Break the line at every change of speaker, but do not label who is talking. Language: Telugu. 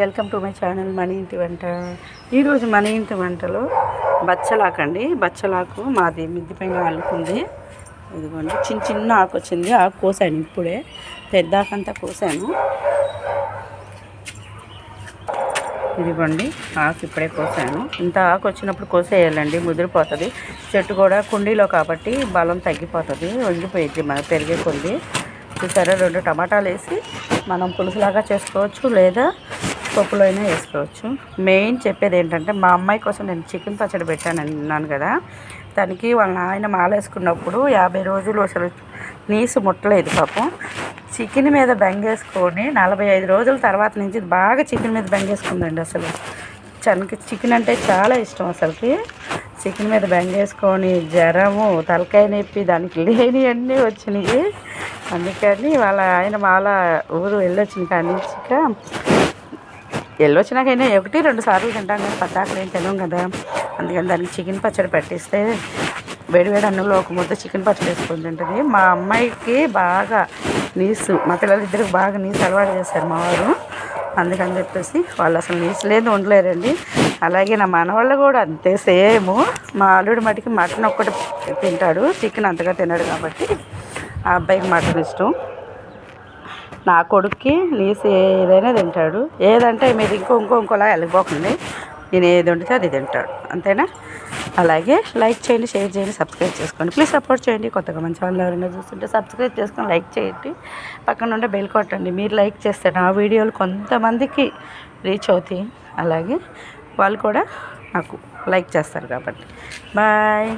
వెల్కమ్ టు మై ఛానల్ మన ఇంటి వంట. ఈరోజు మన ఇంటి వంటలో బచ్చలాకు అండి. బచ్చలాకు మాది మిద్ది పైన అల్లుకుంది ఇదిగోండి చిన్న చిన్న ఆకు వచ్చింది. ఆకు కోసాను ఇప్పుడే. పెద్ద ఆకంతా కోసాను. ఇదిగోండి ఆకు ఇప్పుడే కోసాను. ఇంత ఆకు వచ్చినప్పుడు కోసేయాలండి ముదిరిపోతుంది. చెట్టు కూడా కుండీలో కాబట్టి బలం తగ్గిపోతుంది వంగిపోయింది మన పెరిగే కొద్ది. చూసారా రెండు టమాటాలు వేసి మనం పులుసులాగా చేసుకోవచ్చు లేదా పప్పులో అయినా వేసుకోవచ్చు. మెయిన్ చెప్పేది ఏంటంటే మా అమ్మాయి కోసం నేను చికెన్ పచ్చడి పెట్టాను అన్నాను కదా. దానికి వాళ్ళ ఆయన మాలేసుకున్నప్పుడు యాభై రోజులు అసలు నీసు ముట్టలేదు పాపం. చికెన్ మీద బెంగేసుకొని నలభై ఐదు రోజుల తర్వాత నుంచి బాగా చికెన్ మీద బెంగేసుకుందండి అసలు. చనకి చికెన్ అంటే చాలా ఇష్టం అసలుకి. చికెన్ మీద బెంగేసుకొని జ్వరము తలకాయ నొప్పి దానికి లేని అన్నీ వచ్చినాయి. అందుకని వాళ్ళ ఆయన మాల ఊరు వెళ్ళొచ్చిన కానీ నుంచి ఇక ఒకటి రెండు సార్లు తింటాం కానీ పద్దాకలు ఏం తినాం కదా. అందుకని దానికి చికెన్ పచ్చడి పెట్టిస్తే వేడివేడి అన్నంలో ఒక ముద్ద చికెన్ పచ్చడి వేసుకొని తింటుంది. మా అమ్మాయికి బాగా నీసు మా పిల్లలిద్దరికి బాగా నీసు అలవాటు చేశారు మా వారు. అందుకని చెప్పేసి వాళ్ళు అసలు నీసు లేదు ఉండలేరండి అలాగే నా మనవాళ్ళు కూడా అంతే సేమ్. మా అల్లుడి మటుకి మటన్ ఒక్కటి తింటాడు చికెన్ అంతగా తినాడు కాబట్టి ఆ అబ్బాయికి మటన్ ఇష్టం. నా కొడుక్కి నీసు ఏదైనా తింటాడు. ఏదంటే మీరు ఇంకో ఇంకో ఇంకోలా వెళ్ళిపోకండి నేను ఏది వండితే అది తింటాడు. అంతేనా? అలాగే లైక్ చేయండి షేర్ చేయండి సబ్స్క్రైబ్ చేసుకోండి. ప్లీజ్ సపోర్ట్ చేయండి. కొత్తగా మంచి వాళ్ళు ఎవరైనా చూస్తుంటే సబ్స్క్రైబ్ చేసుకొని లైక్ చేయండి. పక్కన ఉండే బెల్ కొట్టండి. మీరు లైక్ చేస్తే నా వీడియోలు కొంతమందికి రీచ్ అవుతాయి. అలాగే వాళ్ళు కూడా నాకు లైక్ చేస్తారు కాబట్టి. బాయ్.